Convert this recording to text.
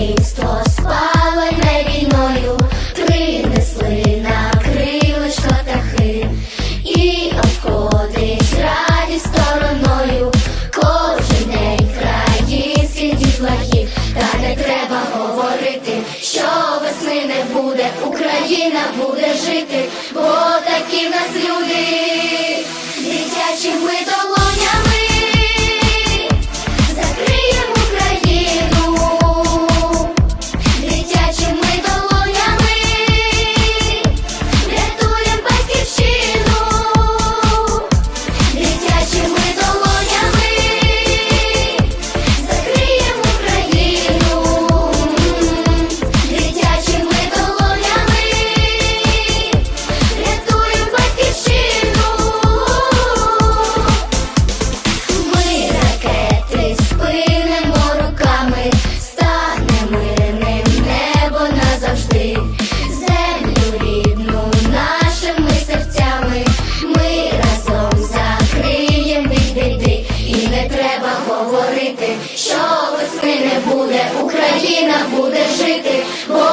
Місто спалене війною. Принесли на крилочко птахи і обходить раді стороною. Кожен день країнські дітлахи, та не треба говорити, що весни не буде, Україна буде жити, бо такі в нас люди. Говорити, що весни не буде, Україна буде жити, бо